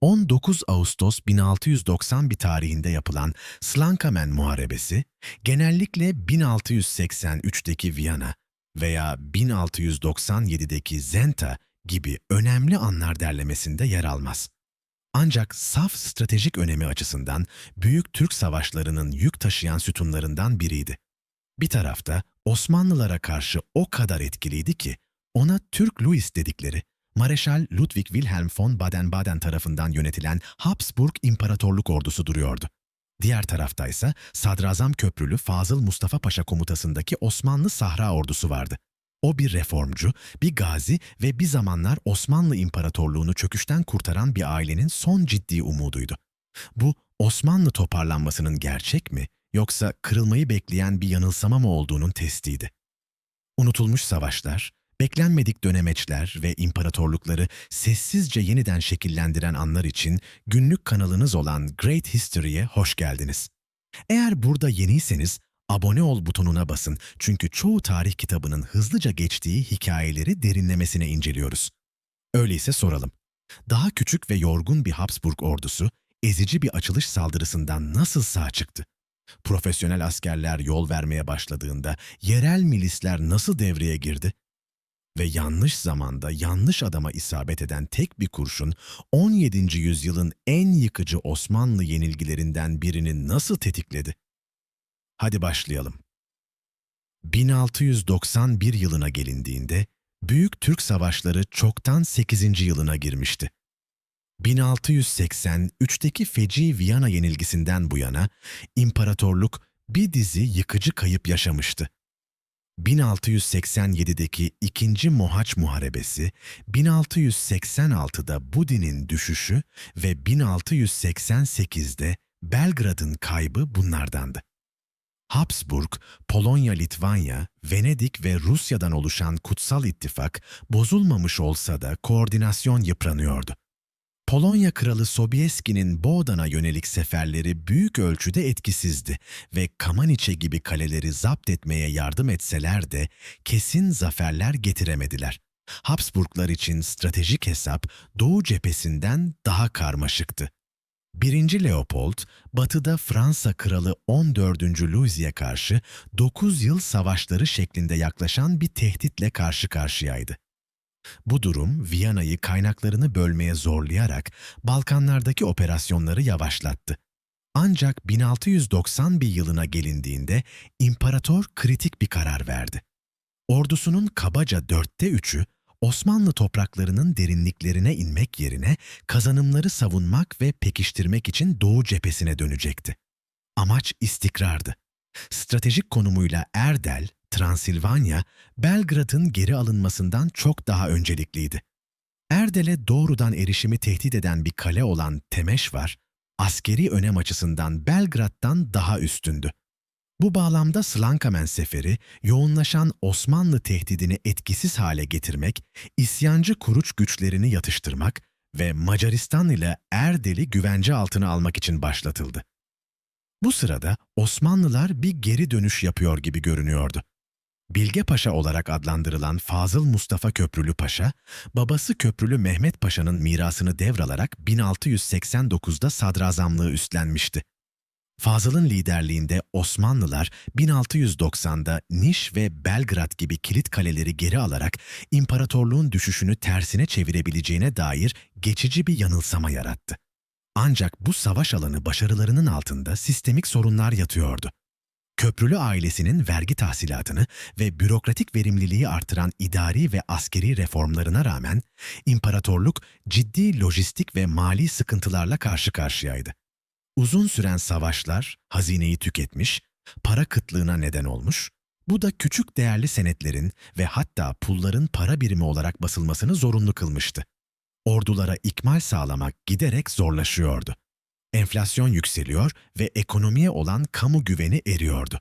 19 Ağustos 1690 bir tarihinde yapılan Slankamen Muharebesi, genellikle 1683'teki Viyana veya 1697'deki Zenta gibi önemli anlar derlemesinde yer almaz. Ancak saf stratejik önemi açısından Büyük Türk Savaşları'nın yük taşıyan sütunlarından biriydi. Bir tarafta Osmanlılara karşı o kadar etkiliydi ki ona Türk Louis dedikleri Mareşal Ludwig Wilhelm von Baden-Baden tarafından yönetilen Habsburg İmparatorluk Ordusu duruyordu. Diğer taraftaysa Sadrazam Köprülü Fazıl Mustafa Paşa komutasındaki Osmanlı Sahra Ordusu vardı. O bir reformcu, bir gazi ve bir zamanlar Osmanlı İmparatorluğunu çöküşten kurtaran bir ailenin son ciddi umuduydu. Bu Osmanlı toparlanmasının gerçek mi yoksa kırılmayı bekleyen bir yanılsama mı olduğunun testiydi. Unutulmuş savaşlar, beklenmedik dönemeçler ve imparatorlukları sessizce yeniden şekillendiren anlar için günlük kanalınız olan Great History'ye hoş geldiniz. Eğer burada yeniyseniz abone ol butonuna basın çünkü çoğu tarih kitabının hızlıca geçtiği hikayeleri derinlemesine inceliyoruz. Öyleyse soralım. Daha küçük ve yorgun bir Habsburg ordusu ezici bir açılış saldırısından nasıl sağ çıktı? Profesyonel askerler yol vermeye başladığında yerel milisler nasıl devreye girdi? Ve yanlış zamanda yanlış adama isabet eden tek bir kurşun 17. yüzyılın en yıkıcı Osmanlı yenilgilerinden birini nasıl tetikledi? Hadi başlayalım. 1691 yılına gelindiğinde Büyük Türk Savaşları çoktan 8. yılına girmişti. 1683'teki feci Viyana yenilgisinden bu yana imparatorluk bir dizi yıkıcı kayıp yaşamıştı. 1687'deki ikinci Mohaç Muharebesi, 1686'da Budin'in düşüşü ve 1688'de Belgrad'ın kaybı bunlardandı. Habsburg, Polonya, Litvanya, Venedik ve Rusya'dan oluşan kutsal ittifak bozulmamış olsa da koordinasyon yıpranıyordu. Polonya Kralı Sobieski'nin Boğdan'a yönelik seferleri büyük ölçüde etkisizdi ve Kamaniçe gibi kaleleri zapt etmeye yardım etseler de kesin zaferler getiremediler. Habsburglar için stratejik hesap Doğu cephesinden daha karmaşıktı. 1. Leopold, batıda Fransa Kralı 14. Louis'e karşı 9 yıl savaşları şeklinde yaklaşan bir tehditle karşı karşıyaydı. Bu durum Viyana'yı kaynaklarını bölmeye zorlayarak Balkanlardaki operasyonları yavaşlattı. Ancak 1691 yılına gelindiğinde imparator kritik bir karar verdi. Ordusunun kabaca dörtte üçü Osmanlı topraklarının derinliklerine inmek yerine kazanımları savunmak ve pekiştirmek için Doğu cephesine dönecekti. Amaç istikrardı. Stratejik konumuyla Erdel, Transilvanya, Belgrad'ın geri alınmasından çok daha öncelikliydi. Erdel'e doğrudan erişimi tehdit eden bir kale olan Temeşvar, askeri önem açısından Belgrad'dan daha üstündü. Bu bağlamda Slankamen seferi, yoğunlaşan Osmanlı tehdidini etkisiz hale getirmek, isyancı kuruç güçlerini yatıştırmak ve Macaristan ile Erdel'i güvence altına almak için başlatıldı. Bu sırada Osmanlılar bir geri dönüş yapıyor gibi görünüyordu. Bilge Paşa olarak adlandırılan Fazıl Mustafa Köprülü Paşa, babası Köprülü Mehmet Paşa'nın mirasını devralarak 1689'da sadrazamlığı üstlenmişti. Fazıl'ın liderliğinde Osmanlılar 1690'da Niş ve Belgrad gibi kilit kaleleri geri alarak imparatorluğun düşüşünü tersine çevirebileceğine dair geçici bir yanılsama yarattı. Ancak bu savaş alanı başarılarının altında sistemik sorunlar yatıyordu. Köprülü ailesinin vergi tahsilatını ve bürokratik verimliliği artıran idari ve askeri reformlarına rağmen imparatorluk ciddi lojistik ve mali sıkıntılarla karşı karşıyaydı. Uzun süren savaşlar hazineyi tüketmiş, para kıtlığına neden olmuş, bu da küçük değerli senetlerin ve hatta pulların para birimi olarak basılmasını zorunlu kılmıştı. Ordulara ikmal sağlamak giderek zorlaşıyordu. Enflasyon yükseliyor ve ekonomiye olan kamu güveni eriyordu.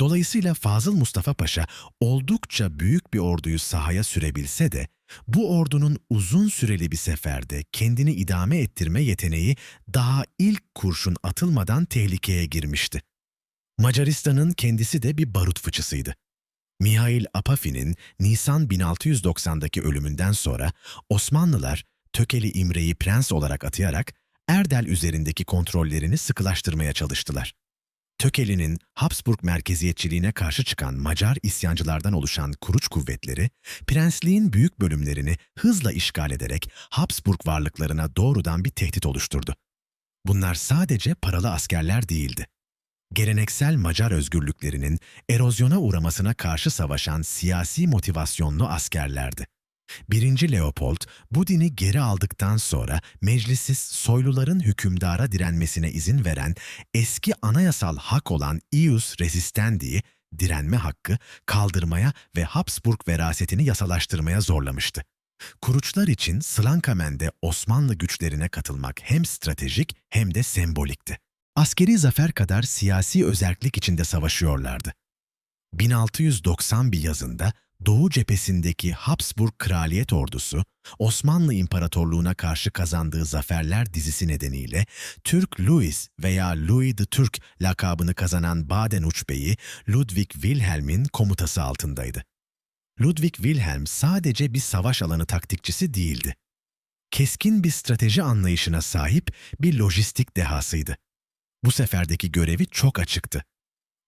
Dolayısıyla Fazıl Mustafa Paşa oldukça büyük bir orduyu sahaya sürebilse de bu ordunun uzun süreli bir seferde kendini idame ettirme yeteneği daha ilk kurşun atılmadan tehlikeye girmişti. Macaristan'ın kendisi de bir barut fıçısıydı. Mihail Apafi'nin Nisan 1690'daki ölümünden sonra Osmanlılar Tökeli İmre'yi prens olarak atayarak Erdel üzerindeki kontrollerini sıkılaştırmaya çalıştılar. Tökeli'nin Habsburg merkeziyetçiliğine karşı çıkan Macar isyancılardan oluşan kuruç kuvvetleri, prensliğin büyük bölümlerini hızla işgal ederek Habsburg varlıklarına doğrudan bir tehdit oluşturdu. Bunlar sadece paralı askerler değildi. Geleneksel Macar özgürlüklerinin erozyona uğramasına karşı savaşan siyasi motivasyonlu askerlerdi. 1. Leopold bu dini geri aldıktan sonra meclisiz soyluların hükümdara direnmesine izin veren eski anayasal hak olan ius resistendi'yi direnme hakkı kaldırmaya ve Habsburg verasetini yasalaştırmaya zorlamıştı. Kuruçlar için Slankamen'de Osmanlı güçlerine katılmak hem stratejik hem de sembolikti. Askeri zafer kadar siyasi özerklik içinde savaşıyorlardı. 1690 bir yazında Doğu cephesindeki Habsburg Kraliyet Ordusu, Osmanlı İmparatorluğu'na karşı kazandığı zaferler dizisi nedeniyle Türk Louis veya Louis de Türk lakabını kazanan Baden Uçbeyi Ludwig Wilhelm'in komutası altındaydı. Ludwig Wilhelm sadece bir savaş alanı taktikçisi değildi. Keskin bir strateji anlayışına sahip bir lojistik dehasıydı. Bu seferdeki görevi çok açıktı.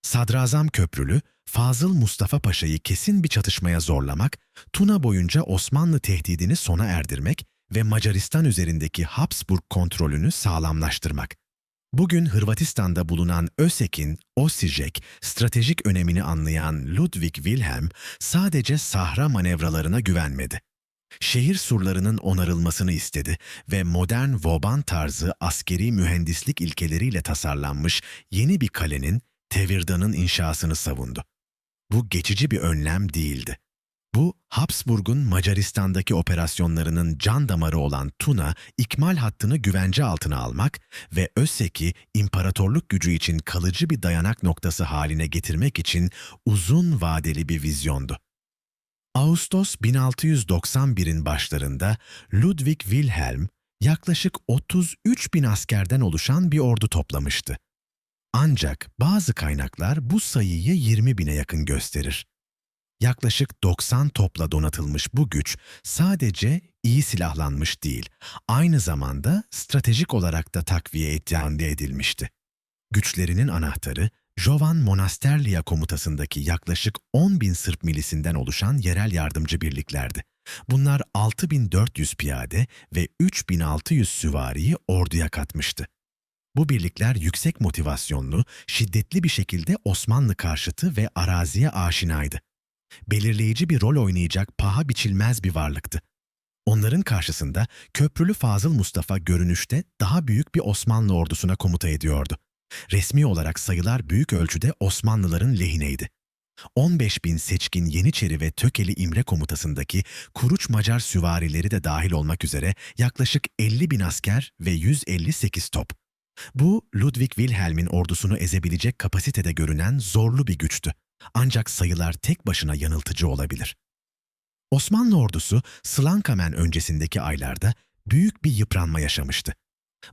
Sadrazam Köprülü, Fazıl Mustafa Paşa'yı kesin bir çatışmaya zorlamak, Tuna boyunca Osmanlı tehdidini sona erdirmek ve Macaristan üzerindeki Habsburg kontrolünü sağlamlaştırmak. Bugün Hırvatistan'da bulunan Ösek'in Osijek stratejik önemini anlayan Ludwig Wilhelm sadece sahra manevralarına güvenmedi. Şehir surlarının onarılmasını istedi ve modern Vauban tarzı askeri mühendislik ilkeleriyle tasarlanmış yeni bir kalenin Tevirda'nın inşasını savundu. Bu geçici bir önlem değildi. Bu, Habsburg'un Macaristan'daki operasyonlarının can damarı olan Tuna, ikmal hattını güvence altına almak ve Özsek'i imparatorluk gücü için kalıcı bir dayanak noktası haline getirmek için uzun vadeli bir vizyondu. Ağustos 1691'in başlarında Ludwig Wilhelm yaklaşık 33 bin askerden oluşan bir ordu toplamıştı. Ancak bazı kaynaklar bu sayıyı 20 bine yakın gösterir. Yaklaşık 90 topla donatılmış bu güç sadece iyi silahlanmış değil, aynı zamanda stratejik olarak da takviye iddiandı edilmişti. Güçlerinin anahtarı, Jovan Monasterlia komutasındaki yaklaşık 10 bin Sırp milisinden oluşan yerel yardımcı birliklerdi. Bunlar 6400 piyade ve 3600 süvariyi orduya katmıştı. Bu birlikler yüksek motivasyonlu, şiddetli bir şekilde Osmanlı karşıtı ve araziye aşinaydı. Belirleyici bir rol oynayacak paha biçilmez bir varlıktı. Onların karşısında Köprülü Fazıl Mustafa görünüşte daha büyük bir Osmanlı ordusuna komuta ediyordu. Resmi olarak sayılar büyük ölçüde Osmanlıların lehineydi. 15 bin seçkin Yeniçeri ve Tökeli İmre komutasındaki Kuruç Macar süvarileri de dahil olmak üzere yaklaşık 50 bin asker ve 158 top. Bu, Ludwig Wilhelm'in ordusunu ezebilecek kapasitede görünen zorlu bir güçtü. Ancak sayılar tek başına yanıltıcı olabilir. Osmanlı ordusu Slankamen öncesindeki aylarda büyük bir yıpranma yaşamıştı.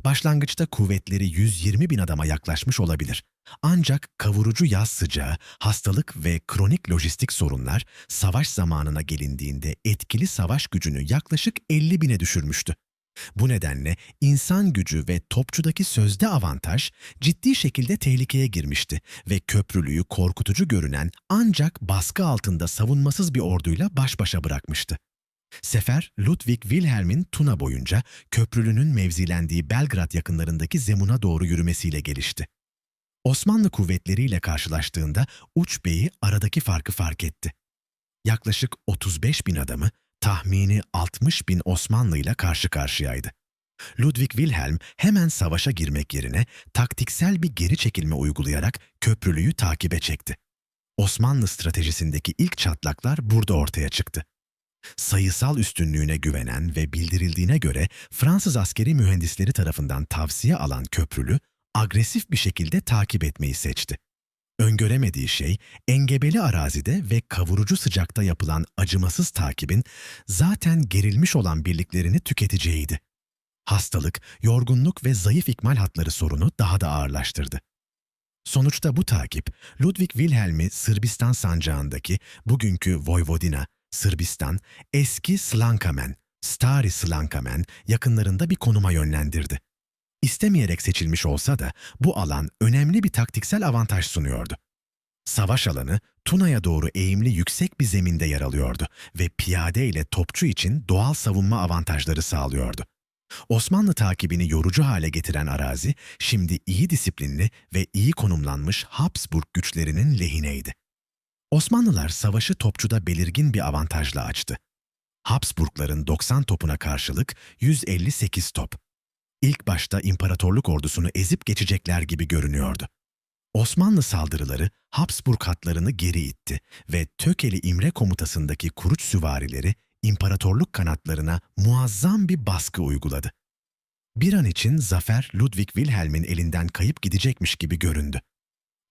Başlangıçta kuvvetleri 120 bin adama yaklaşmış olabilir. Ancak kavurucu yaz sıcağı, hastalık ve kronik lojistik sorunlar savaş zamanına gelindiğinde etkili savaş gücünü yaklaşık 50 bine düşürmüştü. Bu nedenle insan gücü ve topçudaki sözde avantaj ciddi şekilde tehlikeye girmişti ve köprülüyü korkutucu görünen ancak baskı altında savunmasız bir orduyla baş başa bırakmıştı. Sefer, Ludwig Wilhelm'in Tuna boyunca köprülünün mevzilendiği Belgrad yakınlarındaki Zemun'a doğru yürümesiyle gelişti. Osmanlı kuvvetleriyle karşılaştığında Uç Bey'i aradaki farkı fark etti. Yaklaşık 35 bin adamı tahmini 60 bin Osmanlı ile karşı karşıyaydı. Ludwig Wilhelm hemen savaşa girmek yerine taktiksel bir geri çekilme uygulayarak köprülüyü takibe çekti. Osmanlı stratejisindeki ilk çatlaklar burada ortaya çıktı. Sayısal üstünlüğüne güvenen ve bildirildiğine göre Fransız askeri mühendisleri tarafından tavsiye alan köprülü, agresif bir şekilde takip etmeyi seçti. Öngöremediği şey engebeli arazide ve kavurucu sıcakta yapılan acımasız takibin zaten gerilmiş olan birliklerini tüketeceğiydi. Hastalık, yorgunluk ve zayıf ikmal hatları sorunu daha da ağırlaştırdı. Sonuçta bu takip, Ludwig Wilhelm'i Sırbistan sancağındaki bugünkü Vojvodina, Sırbistan, eski Slankamen, Stari Slankamen yakınlarında bir konuma yönlendirdi. İstemeyerek seçilmiş olsa da bu alan önemli bir taktiksel avantaj sunuyordu. Savaş alanı Tuna'ya doğru eğimli yüksek bir zeminde yer alıyordu ve piyade ile topçu için doğal savunma avantajları sağlıyordu. Osmanlı takibini yorucu hale getiren arazi şimdi iyi disiplinli ve iyi konumlanmış Habsburg güçlerinin lehineydi. Osmanlılar savaşı topçuda belirgin bir avantajla açtı. Habsburgların 90 topuna karşılık 158 top. İlk başta imparatorluk ordusunu ezip geçecekler gibi görünüyordu. Osmanlı saldırıları Habsburg hatlarını geri itti ve Tökeli İmre komutasındaki kuruç süvarileri imparatorluk kanatlarına muazzam bir baskı uyguladı. Bir an için zafer Ludwig Wilhelm'in elinden kayıp gidecekmiş gibi göründü.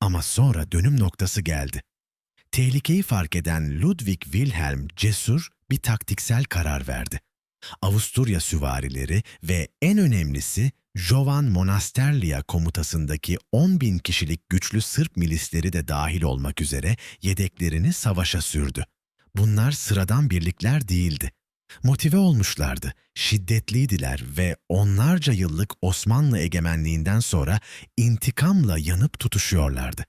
Ama sonra dönüm noktası geldi. Tehlikeyi fark eden Ludwig Wilhelm cesur bir taktiksel karar verdi. Avusturya süvarileri ve en önemlisi Jovan Monasterlia komutasındaki 10 bin kişilik güçlü Sırp milisleri de dahil olmak üzere yedeklerini savaşa sürdü. Bunlar sıradan birlikler değildi. Motive olmuşlardı, şiddetliydiler ve onlarca yıllık Osmanlı egemenliğinden sonra intikamla yanıp tutuşuyorlardı.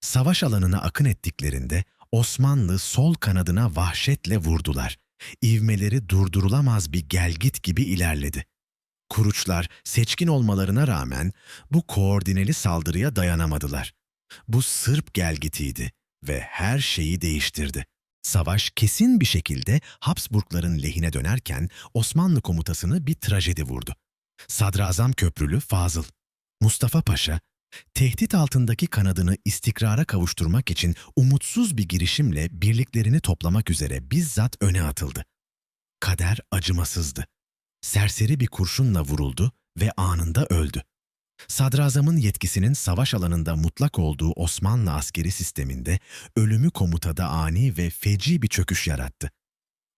Savaş alanına akın ettiklerinde Osmanlı sol kanadına vahşetle vurdular. İvmeleri durdurulamaz bir gelgit gibi ilerledi. Kuruçlar seçkin olmalarına rağmen bu koordineli saldırıya dayanamadılar. Bu Sırp gelgitiydi ve her şeyi değiştirdi. Savaş kesin bir şekilde Habsburgların lehine dönerken Osmanlı komutasını bir trajedi vurdu. Sadrazam Köprülü Fazıl, Mustafa Paşa, tehdit altındaki kanadını istikrara kavuşturmak için umutsuz bir girişimle birliklerini toplamak üzere bizzat öne atıldı. Kader acımasızdı. Serseri bir kurşunla vuruldu ve anında öldü. Sadrazamın yetkisinin savaş alanında mutlak olduğu Osmanlı askeri sisteminde ölümü komutada ani ve feci bir çöküş yarattı.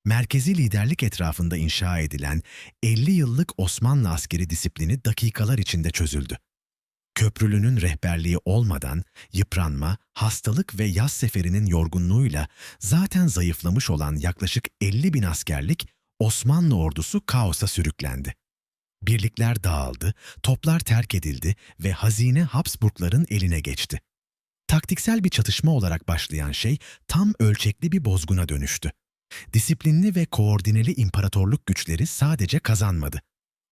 Merkezi liderlik etrafında inşa edilen 50 yıllık Osmanlı askeri disiplini dakikalar içinde çözüldü. Köprülünün rehberliği olmadan yıpranma, hastalık ve yaz seferinin yorgunluğuyla zaten zayıflamış olan yaklaşık 50 bin askerlik Osmanlı ordusu kaosa sürüklendi. Birlikler dağıldı, toplar terk edildi ve hazine Habsburgların eline geçti. Taktiksel bir çatışma olarak başlayan şey tam ölçekli bir bozguna dönüştü. Disiplinli ve koordineli imparatorluk güçleri sadece kazanmadı.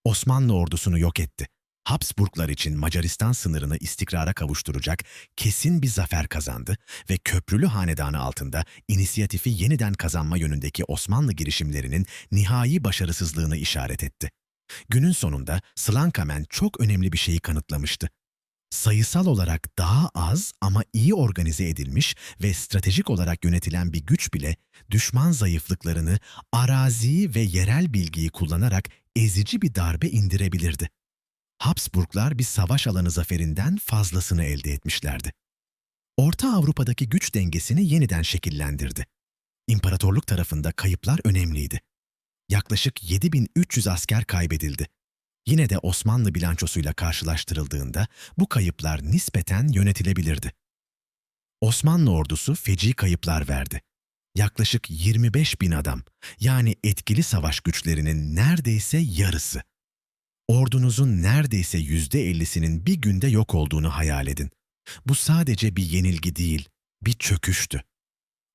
Osmanlı ordusunu yok etti. Habsburglar için Macaristan sınırını istikrara kavuşturacak kesin bir zafer kazandı ve köprülü hanedanı altında inisiyatifi yeniden kazanma yönündeki Osmanlı girişimlerinin nihai başarısızlığını işaret etti. Günün sonunda Slankamen çok önemli bir şeyi kanıtlamıştı. Sayısal olarak daha az ama iyi organize edilmiş ve stratejik olarak yönetilen bir güç bile düşman zayıflıklarını araziyi ve yerel bilgiyi kullanarak ezici bir darbe indirebilirdi. Habsburglar bir savaş alanı zaferinden fazlasını elde etmişlerdi. Orta Avrupa'daki güç dengesini yeniden şekillendirdi. İmparatorluk tarafında kayıplar önemliydi. Yaklaşık 7300 asker kaybedildi. Yine de Osmanlı bilançosuyla karşılaştırıldığında bu kayıplar nispeten yönetilebilirdi. Osmanlı ordusu feci kayıplar verdi. Yaklaşık 25 bin adam, yani etkili savaş güçlerinin neredeyse yarısı. Ordunuzun neredeyse yüzde ellisinin bir günde yok olduğunu hayal edin. Bu sadece bir yenilgi değil, bir çöküştü.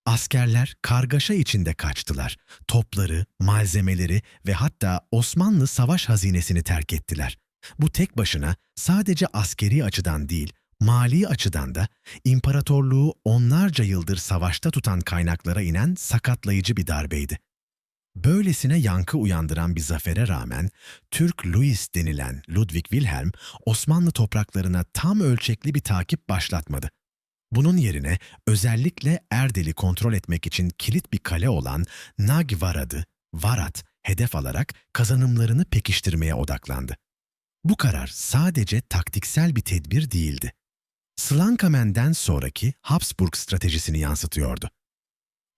Askerler kargaşa içinde kaçtılar. Topları, malzemeleri ve hatta Osmanlı savaş hazinesini terk ettiler. Bu tek başına sadece askeri açıdan değil, mali açıdan da imparatorluğu onlarca yıldır savaşta tutan kaynaklara inen sakatlayıcı bir darbeydi. Böylesine yankı uyandıran bir zafere rağmen Türk Louis denilen Ludwig Wilhelm Osmanlı topraklarına tam ölçekli bir takip başlatmadı. Bunun yerine özellikle Erdel'i kontrol etmek için kilit bir kale olan Nagvarad'ı, Varat, hedef alarak kazanımlarını pekiştirmeye odaklandı. Bu karar sadece taktiksel bir tedbir değildi. Slankamen'den sonraki Habsburg stratejisini yansıtıyordu.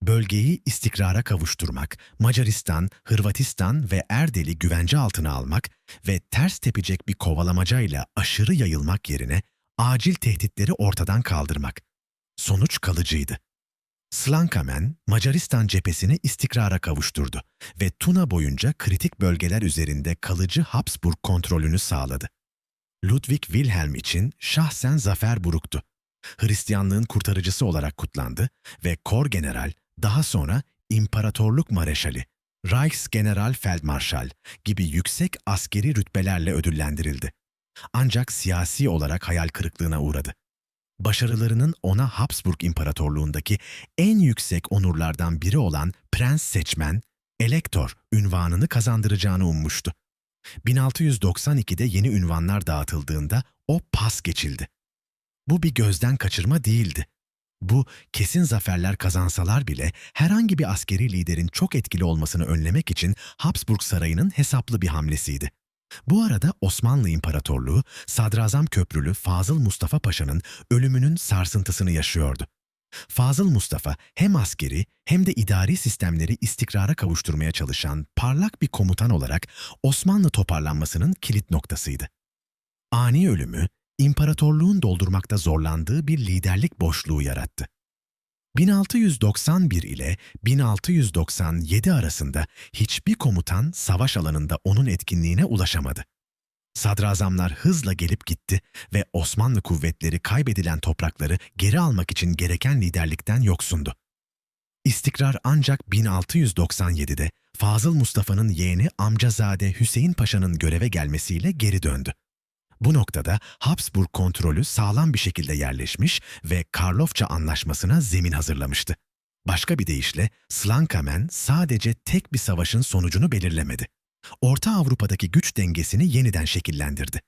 Bölgeyi istikrara kavuşturmak, Macaristan, Hırvatistan ve Erdel'i güvence altına almak ve ters tepecek bir kovalamacayla aşırı yayılmak yerine acil tehditleri ortadan kaldırmak. Sonuç kalıcıydı. Slankamen, Macaristan cephesini istikrara kavuşturdu ve Tuna boyunca kritik bölgeler üzerinde kalıcı Habsburg kontrolünü sağladı. Ludwig Wilhelm için şahsen zafer buruktu. Hristiyanlığın kurtarıcısı olarak kutlandı ve Kor General, daha sonra İmparatorluk Mareşali, Reichsgeneralfeldmarschall gibi yüksek askeri rütbelerle ödüllendirildi. Ancak siyasi olarak hayal kırıklığına uğradı. Başarılarının ona Habsburg İmparatorluğundaki en yüksek onurlardan biri olan Prens Seçmen, Elektor ünvanını kazandıracağını ummuştu. 1692'de yeni ünvanlar dağıtıldığında o pas geçildi. Bu bir gözden kaçırma değildi. Bu kesin zaferler kazansalar bile herhangi bir askeri liderin çok etkili olmasını önlemek için Habsburg Sarayı'nın hesaplı bir hamlesiydi. Bu arada Osmanlı İmparatorluğu, Sadrazam Köprülü Fazıl Mustafa Paşa'nın ölümünün sarsıntısını yaşıyordu. Fazıl Mustafa hem askeri hem de idari sistemleri istikrara kavuşturmaya çalışan parlak bir komutan olarak Osmanlı toparlanmasının kilit noktasıydı. Ani ölümü, imparatorluğun doldurmakta zorlandığı bir liderlik boşluğu yarattı. 1691 ile 1697 arasında hiçbir komutan savaş alanında onun etkinliğine ulaşamadı. Sadrazamlar hızla gelip gitti ve Osmanlı kuvvetleri kaybedilen toprakları geri almak için gereken liderlikten yoksundu. İstikrar ancak 1697'de Fazıl Mustafa'nın yeğeni amcazade Hüseyin Paşa'nın göreve gelmesiyle geri döndü. Bu noktada Habsburg kontrolü sağlam bir şekilde yerleşmiş ve Karlofça Anlaşması'na zemin hazırlamıştı. Başka bir deyişle Slankamen sadece tek bir savaşın sonucunu belirlemedi. Orta Avrupa'daki güç dengesini yeniden şekillendirdi.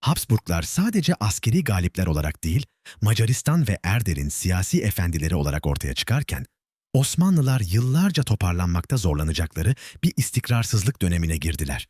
Habsburglar sadece askeri galipler olarak değil, Macaristan ve Erdel'in siyasi efendileri olarak ortaya çıkarken, Osmanlılar yıllarca toparlanmakta zorlanacakları bir istikrarsızlık dönemine girdiler.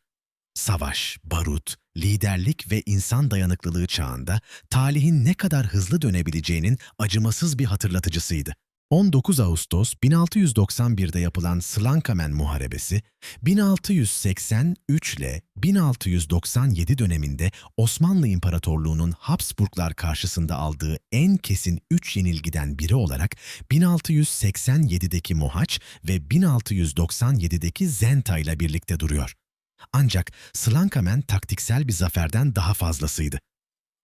Savaş, barut, liderlik ve insan dayanıklılığı çağında talihin ne kadar hızlı dönebileceğinin acımasız bir hatırlatıcısıydı. 19 Ağustos 1691'de yapılan Slankamen Muharebesi, 1683 ile 1697 döneminde Osmanlı İmparatorluğu'nun Habsburglar karşısında aldığı en kesin üç yenilgiden biri olarak 1687'deki Mohaç ve 1697'deki Zenta ile birlikte duruyor. Ancak Slankamen taktiksel bir zaferden daha fazlasıydı.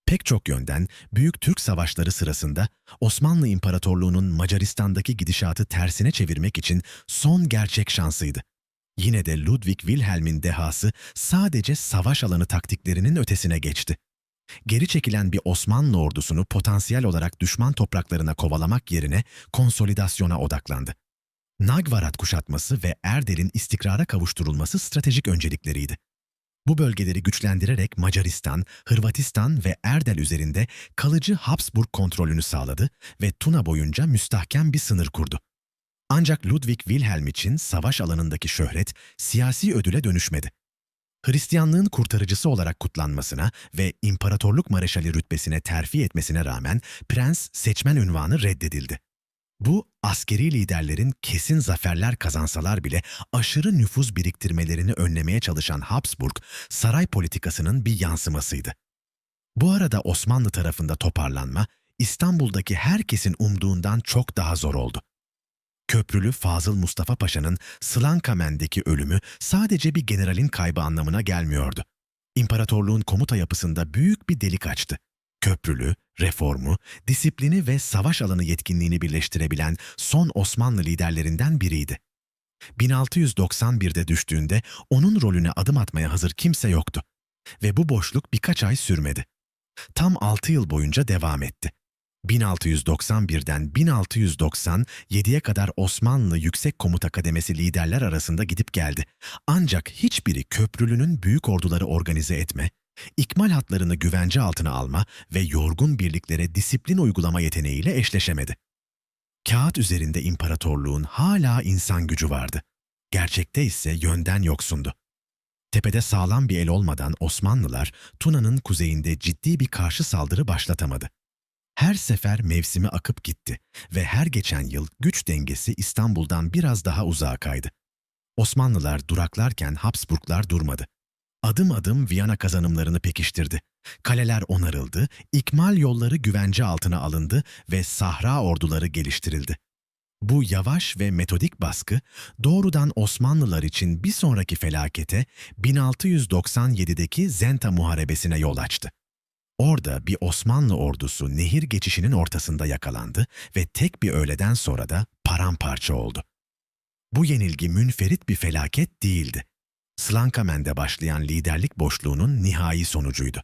Pek çok yönden Büyük Türk Savaşları sırasında Osmanlı İmparatorluğu'nun Macaristan'daki gidişatı tersine çevirmek için son gerçek şansıydı. Yine de Ludwig Wilhelm'in dehası sadece savaş alanı taktiklerinin ötesine geçti. Geri çekilen bir Osmanlı ordusunu potansiyel olarak düşman topraklarına kovalamak yerine konsolidasyona odaklandı. Nagvarat kuşatması ve Erdel'in istikrara kavuşturulması stratejik öncelikleriydi. Bu bölgeleri güçlendirerek Macaristan, Hırvatistan ve Erdel üzerinde kalıcı Habsburg kontrolünü sağladı ve Tuna boyunca müstahkem bir sınır kurdu. Ancak Ludwig Wilhelm için savaş alanındaki şöhret siyasi ödüle dönüşmedi. Hristiyanlığın kurtarıcısı olarak kutlanmasına ve imparatorluk mareşali rütbesine terfi etmesine rağmen prens seçmen ünvanı reddedildi. Bu, askeri liderlerin kesin zaferler kazansalar bile aşırı nüfuz biriktirmelerini önlemeye çalışan Habsburg, saray politikasının bir yansımasıydı. Bu arada Osmanlı tarafında toparlanma, İstanbul'daki herkesin umduğundan çok daha zor oldu. Köprülü Fazıl Mustafa Paşa'nın Slankamen'deki ölümü sadece bir generalin kaybı anlamına gelmiyordu. İmparatorluğun komuta yapısında büyük bir delik açtı köprülü, reformu, disiplini ve savaş alanı yetkinliğini birleştirebilen son Osmanlı liderlerinden biriydi. 1691'de düştüğünde onun rolüne adım atmaya hazır kimse yoktu. Ve bu boşluk birkaç ay sürmedi. Tam 6 yıl boyunca devam etti. 1691'den 1697'ye kadar Osmanlı Yüksek Komuta Kademesi liderler arasında gidip geldi. Ancak hiçbiri köprülünün büyük orduları organize etme, ikmal hatlarını güvence altına alma ve yorgun birliklere disiplin uygulama yeteneğiyle eşleşemedi. Kağıt üzerinde imparatorluğun hala insan gücü vardı. Gerçekte ise yönden yoksundu. Tepede sağlam bir el olmadan Osmanlılar Tuna'nın kuzeyinde ciddi bir karşı saldırı başlatamadı. Her sefer mevsimi akıp gitti ve her geçen yıl güç dengesi İstanbul'dan biraz daha uzağa kaydı. Osmanlılar duraklarken Habsburglar durmadı. Adım adım Viyana kazanımlarını pekiştirdi. Kaleler onarıldı, ikmal yolları güvence altına alındı ve sahra orduları geliştirildi. Bu yavaş ve metodik baskı doğrudan Osmanlılar için bir sonraki felakete 1697'deki Zenta Muharebesi'ne yol açtı. Orada bir Osmanlı ordusu nehir geçişinin ortasında yakalandı ve tek bir öğleden sonra da paramparça oldu. Bu yenilgi münferit bir felaket değildi. Slankamen'de başlayan liderlik boşluğunun nihai sonucuydu.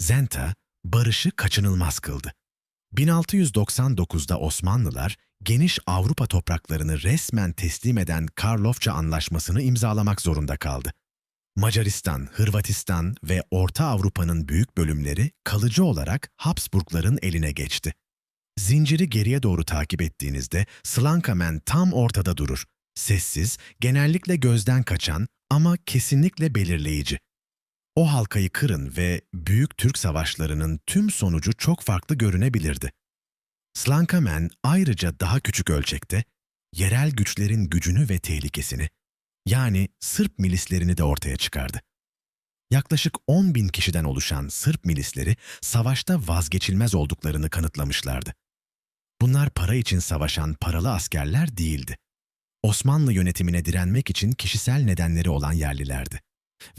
Zenta, barışı kaçınılmaz kıldı. 1699'da Osmanlılar, geniş Avrupa topraklarını resmen teslim eden Karlofça Anlaşması'nı imzalamak zorunda kaldı. Macaristan, Hırvatistan ve Orta Avrupa'nın büyük bölümleri kalıcı olarak Habsburgların eline geçti. Zinciri geriye doğru takip ettiğinizde Slankamen tam ortada durur. Sessiz, genellikle gözden kaçan ama kesinlikle belirleyici. O halkayı kırın ve Büyük Türk Savaşları'nın tüm sonucu çok farklı görünebilirdi. Slankamen ayrıca daha küçük ölçekte yerel güçlerin gücünü ve tehlikesini, yani Sırp milislerini de ortaya çıkardı. Yaklaşık 10 bin kişiden oluşan Sırp milisleri savaşta vazgeçilmez olduklarını kanıtlamışlardı. Bunlar para için savaşan paralı askerler değildi. Osmanlı yönetimine direnmek için kişisel nedenleri olan yerlilerdi.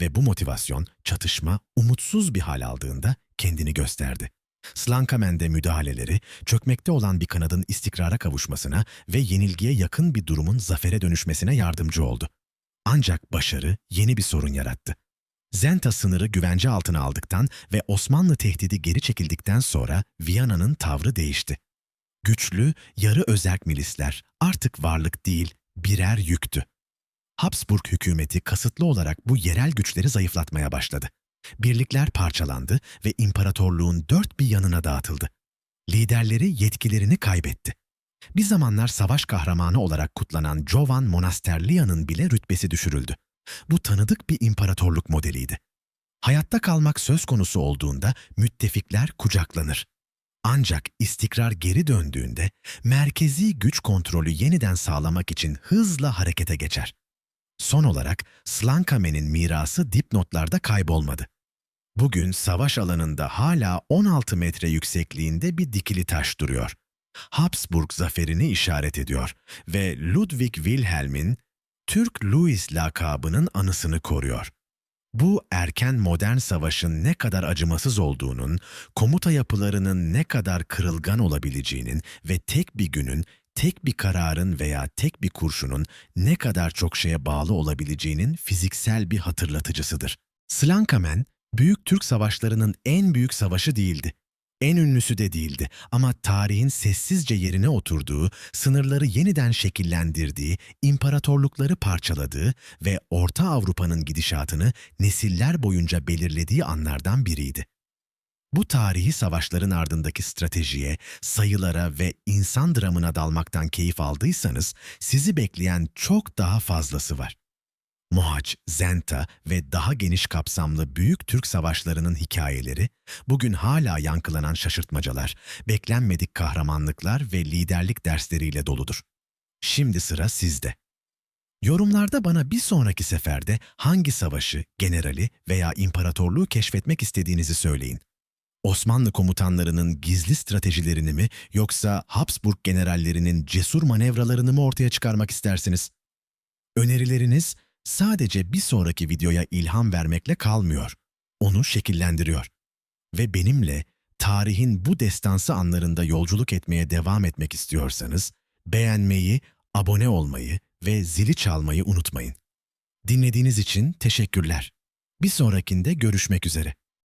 Ve bu motivasyon, çatışma, umutsuz bir hal aldığında kendini gösterdi. Slankamen'de müdahaleleri, çökmekte olan bir kanadın istikrara kavuşmasına ve yenilgiye yakın bir durumun zafere dönüşmesine yardımcı oldu. Ancak başarı yeni bir sorun yarattı. Zenta sınırı güvence altına aldıktan ve Osmanlı tehdidi geri çekildikten sonra Viyana'nın tavrı değişti. Güçlü, yarı özerk milisler artık varlık değil, birer yüktü. Habsburg hükümeti kasıtlı olarak bu yerel güçleri zayıflatmaya başladı. Birlikler parçalandı ve imparatorluğun dört bir yanına dağıtıldı. Liderleri yetkilerini kaybetti. Bir zamanlar savaş kahramanı olarak kutlanan Jovan Monasterlia'nın bile rütbesi düşürüldü. Bu tanıdık bir imparatorluk modeliydi. Hayatta kalmak söz konusu olduğunda müttefikler kucaklanır. Ancak istikrar geri döndüğünde merkezi güç kontrolü yeniden sağlamak için hızla harekete geçer. Son olarak Slankamen'in mirası dipnotlarda kaybolmadı. Bugün savaş alanında hala 16 metre yüksekliğinde bir dikili taş duruyor. Habsburg zaferini işaret ediyor ve Ludwig Wilhelm'in Türk Louis lakabının anısını koruyor. Bu erken modern savaşın ne kadar acımasız olduğunun, komuta yapılarının ne kadar kırılgan olabileceğinin ve tek bir günün, tek bir kararın veya tek bir kurşunun ne kadar çok şeye bağlı olabileceğinin fiziksel bir hatırlatıcısıdır. Slankamen, Büyük Türk Savaşları'nın en büyük savaşı değildi. En ünlüsü de değildi ama tarihin sessizce yerine oturduğu, sınırları yeniden şekillendirdiği, imparatorlukları parçaladığı ve Orta Avrupa'nın gidişatını nesiller boyunca belirlediği anlardan biriydi. Bu tarihi savaşların ardındaki stratejiye, sayılara ve insan dramına dalmaktan keyif aldıysanız sizi bekleyen çok daha fazlası var. Mohaç, Zenta ve daha geniş kapsamlı büyük Türk savaşlarının hikayeleri, bugün hala yankılanan şaşırtmacalar, beklenmedik kahramanlıklar ve liderlik dersleriyle doludur. Şimdi sıra sizde. Yorumlarda bana bir sonraki seferde hangi savaşı, generali veya imparatorluğu keşfetmek istediğinizi söyleyin. Osmanlı komutanlarının gizli stratejilerini mi yoksa Habsburg generallerinin cesur manevralarını mı ortaya çıkarmak istersiniz? Önerileriniz sadece bir sonraki videoya ilham vermekle kalmıyor. Onu şekillendiriyor. Ve benimle tarihin bu destansı anlarında yolculuk etmeye devam etmek istiyorsanız beğenmeyi, abone olmayı ve zili çalmayı unutmayın. Dinlediğiniz için teşekkürler. Bir sonrakinde görüşmek üzere.